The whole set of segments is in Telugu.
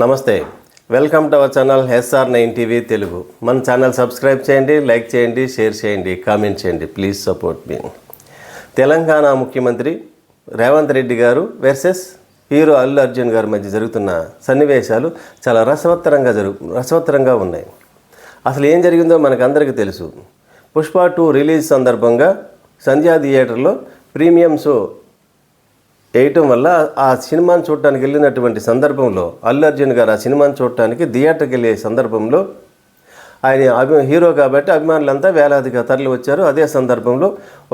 నమస్తే welcome to our channel SR nine TV Telugu. మన ఛానల్ సబ్స్క్రైబ్ చేయండి లైక్ చేయండి షేర్ చేయండి కామెంట్ చేయండి ప్లీజ్ సపోర్ట్ మీ. తెలంగాణ ముఖ్యమంత్రి రేవంత్ రెడ్డి గారు వర్సెస్ హీరో అల్లు అర్జున్ గారి మధ్య జరుగుతున్న సన్నివేశాలు చాలా రసవత్తరంగా జరుగు రసవత్తరంగా ఉన్నాయి. అసలు ఏం జరిగిందో మనకు అందరికీ తెలుసు. పుష్ప టూ రిలీజ్ సందర్భంగా సంధ్యా థియేటర్లో ప్రీమియం షో వేయటం వల్ల ఆ సినిమాను చూడటానికి వెళ్ళినటువంటి సందర్భంలో అల్లు అర్జున్ గారు ఆ సినిమాను చూడటానికి థియేటర్కి వెళ్ళే సందర్భంలో ఆయన అభి హీరో కాబట్టి అభిమానులంతా వేలాదిగా తరలి వచ్చారు. అదే సందర్భంలో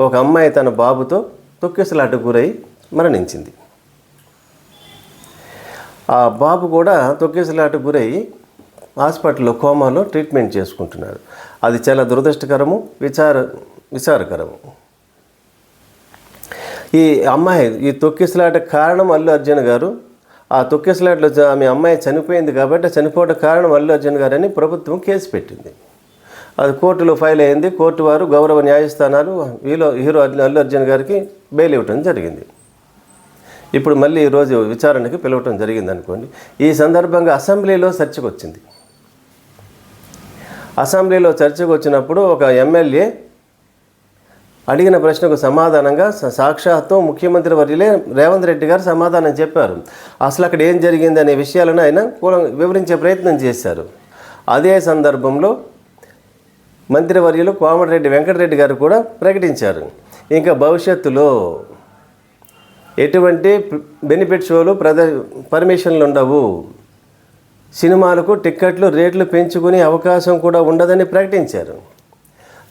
ఒక అమ్మాయి తన బాబుతో తొక్కిసలాట గురై మరణించింది. ఆ బాబు కూడా తొక్కిసలాట గురై హాస్పిటల్లో కోమాలో ట్రీట్మెంట్ చేసుకుంటున్నారు అది చాలా దురదృష్టకరము విచార విచారకరము. ఈ అమ్మాయి ఈ తొక్కిసలాట కారణం అల్లు అర్జున్ గారు. ఆ తొక్కిసలాటలో ఆమె అమ్మాయి చనిపోయింది కాబట్టి చనిపోవడం కారణం అల్లు అర్జున్ గారు అని ప్రభుత్వం కేసు పెట్టింది. అది కోర్టులో ఫైల్ అయింది. కోర్టు వారు గౌరవ న్యాయస్థానాలు వీలో హీరో అల్లు అల్లు అర్జున్ గారికి బెయిల్ ఇవ్వటం జరిగింది. ఇప్పుడు మళ్ళీ ఈరోజు విచారణకి పిలవటం జరిగింది అనుకోండి. ఈ సందర్భంగా అసెంబ్లీలో చర్చకు వచ్చింది అసెంబ్లీలో చర్చకు వచ్చినప్పుడు ఒక ఎమ్మెల్యే అడిగిన ప్రశ్నకు సమాధానంగా సాక్షాత్తు ముఖ్యమంత్రి వర్యులే రేవంత్ రెడ్డి గారు సమాధానం చెప్పారు. అసలు అక్కడ ఏం జరిగింది అనే విషయాలను ఆయన వివరించే ప్రయత్నం చేశారు. అదే సందర్భంలో మంత్రివర్యులు కోమటిరెడ్డి వెంకటరెడ్డి గారు కూడా ప్రకటించారు. ఇంకా భవిష్యత్తులో ఎటువంటి బెనిఫిట్ షోలు ప్రద పర్మిషన్లు ఉండవు. సినిమాలకు టిక్కెట్లు రేట్లు పెంచుకునే అవకాశం కూడా ఉండదని ప్రకటించారు.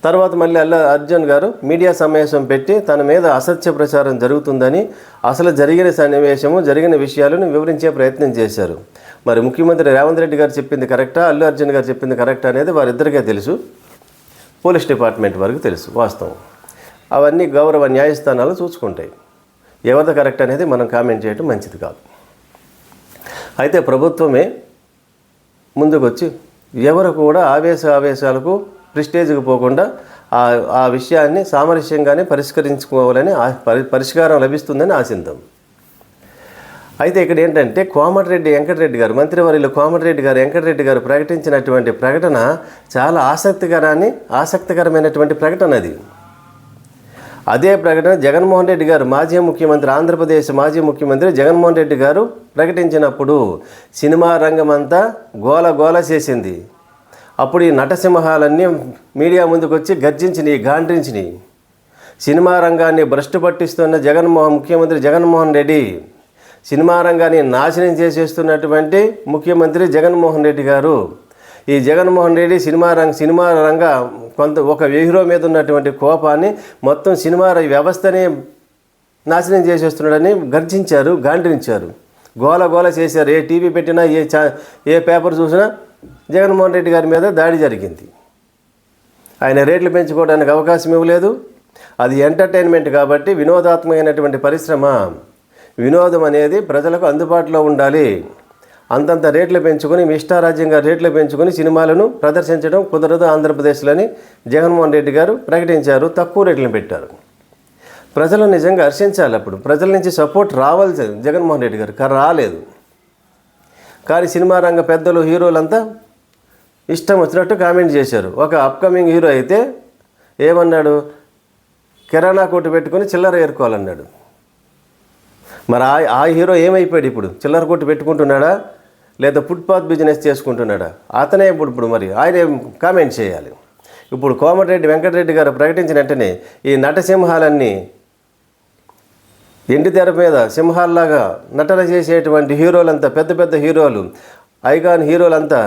తర్వాత మళ్ళీ అల్లా అర్జున్ గారు మీడియా సమావేశం పెట్టి తన మీద అసత్య ప్రచారం జరుగుతుందని అసలు జరిగిన సన్నివేశము జరిగిన విషయాలను వివరించే ప్రయత్నం చేశారు. మరి ముఖ్యమంత్రి రేవంత్ రెడ్డి గారు చెప్పింది కరెక్టా? అల్లు అర్జున్ గారు చెప్పింది కరెక్టా అనేది వారిద్దరికే తెలుసు. పోలీస్ డిపార్ట్మెంట్ వరకు తెలుసు వాస్తవం. అవన్నీ గౌరవ న్యాయస్థానాలు చూసుకుంటాయి. ఎవరిది కరెక్ట్ అనేది మనం కామెంట్ చేయడం మంచిది కాదు. అయితే ప్రభుత్వమే ముందుకొచ్చి ఎవరు కూడా ఆవేశ ఆవేశాలకు ప్రిస్టేజ్కి పోకుండా ఆ ఆ విషయాన్ని సామరస్యంగానే పరిష్కరించుకోవాలని ఆ పరి పరిష్కారం లభిస్తుందని ఆశిద్దాం అయితే ఇక్కడ ఏంటంటే కోమటిరెడ్డి వెంకటరెడ్డి గారు మంత్రివర్యులు కోమటిరెడ్డి గారు వెంకటరెడ్డి గారు ప్రకటించినటువంటి ప్రకటన చాలా ఆసక్తికరాన్ని ఆసక్తికరమైనటువంటి ప్రకటన అది. అదే ప్రకటన జగన్మోహన్ రెడ్డి గారు మాజీ ముఖ్యమంత్రి ఆంధ్రప్రదేశ్ మాజీ ముఖ్యమంత్రి జగన్మోహన్ రెడ్డి గారు ప్రకటించినప్పుడు సినిమా రంగం అంతా గోల గోల చేసింది. అప్పుడు ఈ నటసింహాలన్నీ మీడియా ముందుకు వచ్చి గర్జించినాయి గాండ్రించినాయి. సినిమా రంగాన్ని భ్రష్టు పట్టిస్తున్న జగన్మోహన్ ముఖ్యమంత్రి జగన్మోహన్ రెడ్డి సినిమా రంగాన్ని నాశనం చేసేస్తున్నటువంటి ముఖ్యమంత్రి జగన్మోహన్ రెడ్డి గారు. ఈ జగన్మోహన్ రెడ్డి సినిమా రంగ సినిమా రంగ కొంత ఒక హీరో మీద ఉన్నటువంటి కోపాన్ని మొత్తం సినిమా వ్యవస్థని నాశనం చేసేస్తున్నాడని గర్జించారు గాండ్రించారు. గోల గోల చేశారు. ఏ టీవీ పెట్టినా ఏ చా ఏ పేపర్ చూసినా జగన్మోహన్ రెడ్డి గారి మీద దాడి జరిగింది. ఆయన రేట్లు పెంచుకోవడానికి అవకాశం ఇవ్వలేదు. అది ఎంటర్టైన్మెంట్ కాబట్టి వినోదాత్మకమైనటువంటి పరిశ్రమ. వినోదం అనేది ప్రజలకు అందుబాటులో ఉండాలి. అంతంత రేట్లు పెంచుకొని మీ ఇష్టారాజ్యంగా రేట్లు పెంచుకొని సినిమాలను ప్రదర్శించడం కుదరదు ఆంధ్రప్రదేశ్లోని జగన్మోహన్ రెడ్డి గారు ప్రకటించారు. తక్కువ రేట్లను పెట్టారు. ప్రజలు నిజంగా హర్షించాలి అప్పుడు. ప్రజల నుంచి సపోర్ట్ రావాల్సింది జగన్మోహన్ రెడ్డి గారు. కానీ రాలేదు. కానీ సినిమా రంగ పెద్దలు హీరోలంతా ఇష్టం వచ్చినట్టు కామెంట్ చేశారు. ఒక అప్కమింగ్ హీరో అయితే ఏమన్నాడు? కిరాణా కొట్టు పెట్టుకొని చిల్లర ఏరుకోవాలన్నాడు. మరి ఆ ఆ హీరో ఏమైపోయాడు ఇప్పుడు? చిల్లర కొట్టు పెట్టుకుంటున్నాడా? లేదా ఫుట్పాత్ బిజినెస్ చేసుకుంటున్నాడా? అతనే ఇప్పుడు ఇప్పుడు మరి ఆయన కామెంట్ చేయాలి? ఇప్పుడు కోమటిరెడ్డి వెంకటరెడ్డి గారు ప్రకటించిన వెంటనే ఈ నటసింహాలన్నీ ఎండి తెర మీద సింహాల్లాగా నటన చేసేటువంటి హీరోలంతా పెద్ద పెద్ద హీరోలు ఐకాన్ హీరోలంతా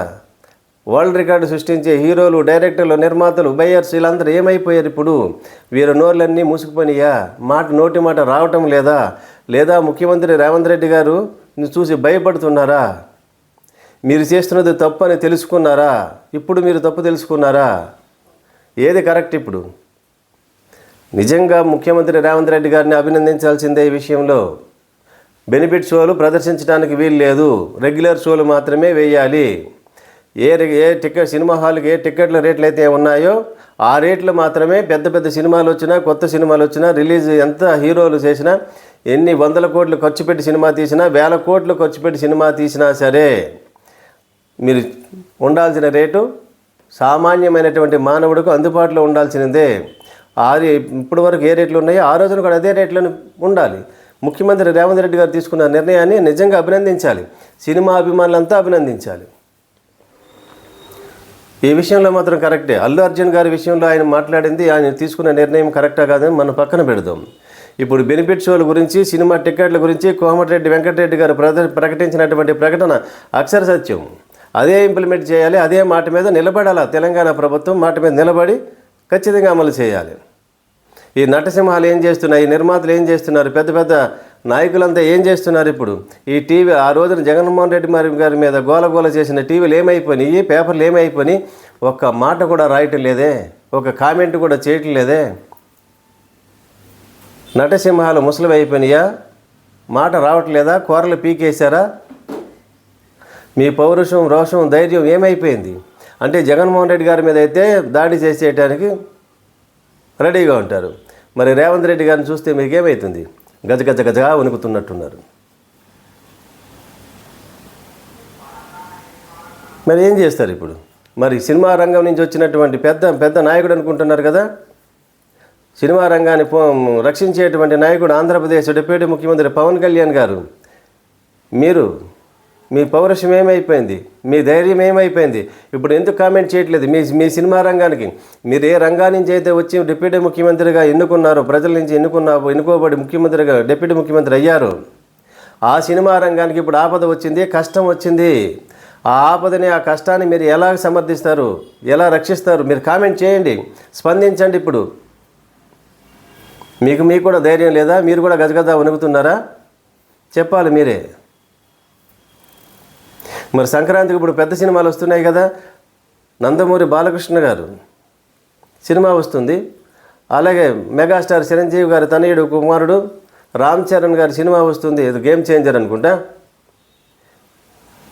వరల్డ్ రికార్డు సృష్టించే హీరోలు డైరెక్టర్లు నిర్మాతలు బయ్యర్స్ వీళ్ళందరూ ఏమైపోయారు ఇప్పుడు? వీరి నోర్లన్నీ మూసుకుపోయినాయా మాట నోటి మాట రావటం లేదా? లేదా ముఖ్యమంత్రి రేవంత్ రెడ్డి గారు చూసి భయపడుతున్నారా? మీరు చేస్తున్నది తప్పు అని తెలుసుకున్నారా? ఇప్పుడు మీరు తప్పు తెలుసుకున్నారా? ఏది కరెక్ట్ ఇప్పుడు? నిజంగా ముఖ్యమంత్రి రేవంత్ రెడ్డి గారిని అభినందించాల్సిందే ఈ విషయంలో. బెనిఫిట్ షోలు ప్రదర్శించడానికి వీలు లేదు. రెగ్యులర్ షోలు మాత్రమే వేయాలి. ఏ ఏ టికెట్ సినిమా హాల్కి ఏ టికెట్ల రేట్లు అయితే ఉన్నాయో ఆ రేట్లు మాత్రమే పెద్ద పెద్ద సినిమాలు వచ్చినా కొత్త సినిమాలు వచ్చినా రిలీజ్ ఎంత హీరోలు చేసినా ఎన్ని వందల కోట్లు ఖర్చు పెట్టి సినిమా తీసినా వేల కోట్లు ఖర్చు పెట్టి సినిమా తీసినా సరే మీరు ఉండాల్సిన రేటు సామాన్యమైనటువంటి మానవుడికి అందుబాటులో ఉండాల్సినదే. ఆరు ఇప్పటి వరకు ఏ రేట్లు ఉన్నాయో ఆ రోజున కూడా అదే రేట్లను ఉండాలి. ముఖ్యమంత్రి రేవంత్ రెడ్డి గారు తీసుకున్న నిర్ణయాన్ని నిజంగా అభినందించాలి. సినిమా అభిమానులంతా అభినందించాలి. ఈ విషయంలో మాత్రం కరెక్టే. అల్లు అర్జున్ గారి విషయంలో ఆయన మాట్లాడింది ఆయన తీసుకున్న నిర్ణయం కరెక్టా కాదని మనం పక్కన పెడదాం. ఇప్పుడు బెనిఫిట్ షోల గురించి సినిమా టికెట్ల గురించి కోమటిరెడ్డి వెంకటరెడ్డి గారు ప్రద ప్రకటించినటువంటి ప్రకటన అక్షర సత్యం. అదే ఇంప్లిమెంట్ చేయాలి అదే మాట మీద నిలబడాలా తెలంగాణ ప్రభుత్వం? మాట మీద నిలబడి ఖచ్చితంగా అమలు చేయాలి. ఈ నటసింహాలు ఏం చేస్తున్నాయి? ఈ నిర్మాతలు ఏం చేస్తున్నారు? పెద్ద పెద్ద నాయకులంతా ఏం చేస్తున్నారు ఇప్పుడు? ఈ టీవీ ఆ రోజున జగన్మోహన్ రెడ్డి మరి గారి మీద గోలగోల చేసిన టీవీలు ఏమైపోయినాయి? పేపర్లు ఏమైపోయినాయి? ఒక్క మాట కూడా రాయటం లేదే. ఒక కామెంట్ కూడా చేయటం లేదే. నటసింహాలు ముసలివి అయిపోయినాయా? మాట రావట్లేదా కూరలు పీకేశారా? మీ పౌరుషం రోషం ధైర్యం ఏమైపోయింది? అంటే జగన్మోహన్ రెడ్డి గారి మీద అయితే దాడి చేసేయటానికి రెడీగా ఉంటారు. మరి రేవంత్ రెడ్డి గారిని చూస్తే మీకు ఏమవుతుంది గజ గజ గజగా వణుకుతున్నట్టున్నారు. మరి ఏం చేస్తారు ఇప్పుడు? మరి సినిమా రంగం నుంచి వచ్చినటువంటి పెద్ద పెద్ద నాయకుడు అనుకుంటున్నారు కదా? సినిమా రంగాన్ని పో రక్షించేటువంటి నాయకుడు ఆంధ్రప్రదేశ్ డిప్యూటీ ముఖ్యమంత్రి పవన్ కళ్యాణ్ గారు. మీరు మీ పౌరుషం ఏమైపోయింది? మీ ధైర్యం ఏమైపోయింది? ఇప్పుడు ఎందుకు కామెంట్ చేయట్లేదు? మీ మీ సినిమా రంగానికి. మీరు ఏ రంగా నుంచి అయితే వచ్చి డిప్యూటీ ముఖ్యమంత్రిగా ఎన్నుకున్నారో ప్రజల నుంచి ఎన్నుకున్న ఎన్నుకోబడి ముఖ్యమంత్రిగా డిప్యూటీ ముఖ్యమంత్రి అయ్యారు. ఆ సినిమా రంగానికి ఇప్పుడు ఆపద వచ్చింది కష్టం వచ్చింది. ఆ ఆపదని ఆ కష్టాన్ని మీరు ఎలా సమర్థిస్తారు? ఎలా రక్షిస్తారు? మీరు కామెంట్ చేయండి. స్పందించండి ఇప్పుడు. మీకు మీకు కూడా ధైర్యం లేదా? మీరు కూడా గజగజ వణుకుతున్నారా? చెప్పాలి మీరే. మరి సంక్రాంతికి ఇప్పుడు పెద్ద సినిమాలు వస్తున్నాయి కదా. నందమూరి బాలకృష్ణ గారు సినిమా వస్తుంది. అలాగే మెగాస్టార్ చిరంజీవి గారి తనయుడు కుమారుడు రామ్ చరణ్ గారి సినిమా వస్తుంది. ఇది గేమ్ చేంజర్ అనుకుంటా.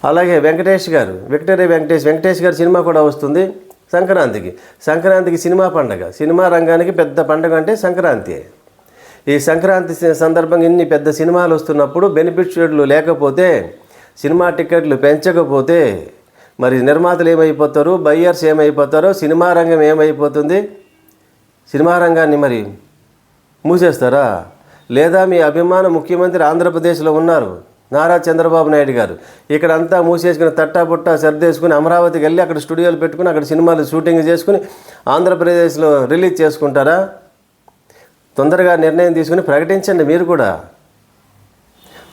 అలాగే వెంకటేష్ గారు విక్టరీ వెంకటేష్ వెంకటేష్ గారి సినిమా కూడా వస్తుంది సంక్రాంతికి. సంక్రాంతికి సినిమా పండగ. సినిమా రంగానికి పెద్ద పండగ అంటే సంక్రాంతి. ఈ సంక్రాంతి సందర్భంగా ఇన్ని పెద్ద సినిమాలు వస్తున్నప్పుడు బెనిఫిట్ షేడ్లు లేకపోతే సినిమా టికెట్లు పెంచకపోతే మరి నిర్మాతలు ఏమైపోతారు? బయ్యర్స్ ఏమైపోతారో? సినిమా రంగం ఏమైపోతుంది? సినిమా రంగాన్ని మరి మూసేస్తారా? లేదా మీ అభిమాన ముఖ్యమంత్రి ఆంధ్రప్రదేశ్లో ఉన్నారు నారా చంద్రబాబు నాయుడు గారు. ఇక్కడ అంతా మూసేసుకుని తట్టా పుట్టా సర్దేసుకుని అమరావతికి వెళ్ళి అక్కడ స్టూడియోలు పెట్టుకుని అక్కడ సినిమాలు షూటింగ్ చేసుకుని ఆంధ్రప్రదేశ్లో రిలీజ్ చేసుకుంటారా? తొందరగా నిర్ణయం తీసుకుని ప్రకటించండి మీరు కూడా.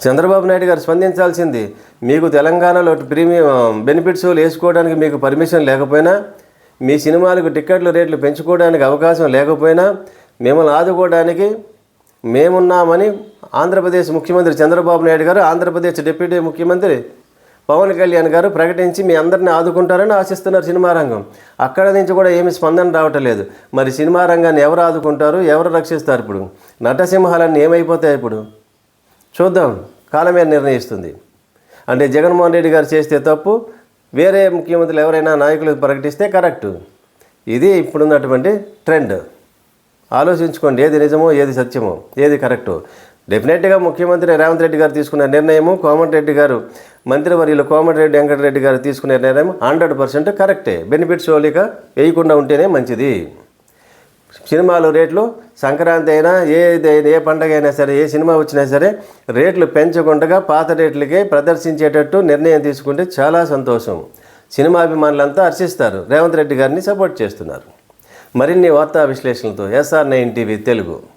చంద్రబాబు నాయుడు గారు స్పందించాల్సింది మీకు తెలంగాణలో ప్రీమియం బెనిఫిట్స్ వేసుకోవడానికి మీకు పర్మిషన్ లేకపోయినా మీ సినిమాలకు టికెట్ల రేట్లు పెంచుకోవడానికి అవకాశం లేకపోయినా మిమ్మల్ని ఆదుకోవడానికి మేమున్నామని ఆంధ్రప్రదేశ్ ముఖ్యమంత్రి చంద్రబాబు నాయుడు గారు ఆంధ్రప్రదేశ్ డిప్యూటీ ముఖ్యమంత్రి పవన్ కళ్యాణ్ గారు ప్రకటించి మీ అందరిని ఆదుకుంటారని ఆశిస్తున్నారు సినిమా రంగం. అక్కడ నుంచి కూడా ఏమి స్పందన రావటం లేదు. మరి సినిమా రంగాన్ని ఎవరు ఆదుకుంటారు? ఎవరు రక్షిస్తారు ఇప్పుడు? నటసింహాలన్నీ ఏమైపోతాయి ఇప్పుడు? చూద్దాం. కాలమే నిర్ణయిస్తుంది? అంటే జగన్మోహన్ రెడ్డి గారు చేస్తే తప్పు వేరే ముఖ్యమంత్రులు ఎవరైనా నాయకులు ప్రకటిస్తే కరెక్టు. ఇది ఇప్పుడున్నటువంటి ట్రెండ్. ఆలోచించుకోండి ఏది నిజమో ఏది సత్యమో ఏది కరెక్టో. డెఫినెట్గా ముఖ్యమంత్రి రేవంత్ రెడ్డి గారు తీసుకున్న నిర్ణయము కోమటిరెడ్డి గారు మంత్రివర్యులు కోమటిరెడ్డి వెంకటరెడ్డి గారు తీసుకునే నిర్ణయం హండ్రెడ్ పర్సెంట్ కరెక్టే. బెనిఫిట్స్ ఓలిక వేయకుండా ఉంటేనే మంచిది. సినిమాలు రేట్లు సంక్రాంతి అయినా ఏ ఏ పండగ అయినా సరే ఏ సినిమా వచ్చినా సరే రేట్లు పెంచకుండా పాత రేట్లకే ప్రదర్శించేటట్టు నిర్ణయం తీసుకుంటే చాలా సంతోషం. సినిమా అభిమానులంతా హర్షిస్తారు. రేవంత్ రెడ్డి గారిని సపోర్ట్ చేస్తున్నారు. మరిన్ని వార్తా విశ్లేషణలతో ఎస్ఆర్ నైన్ టీవీ తెలుగు.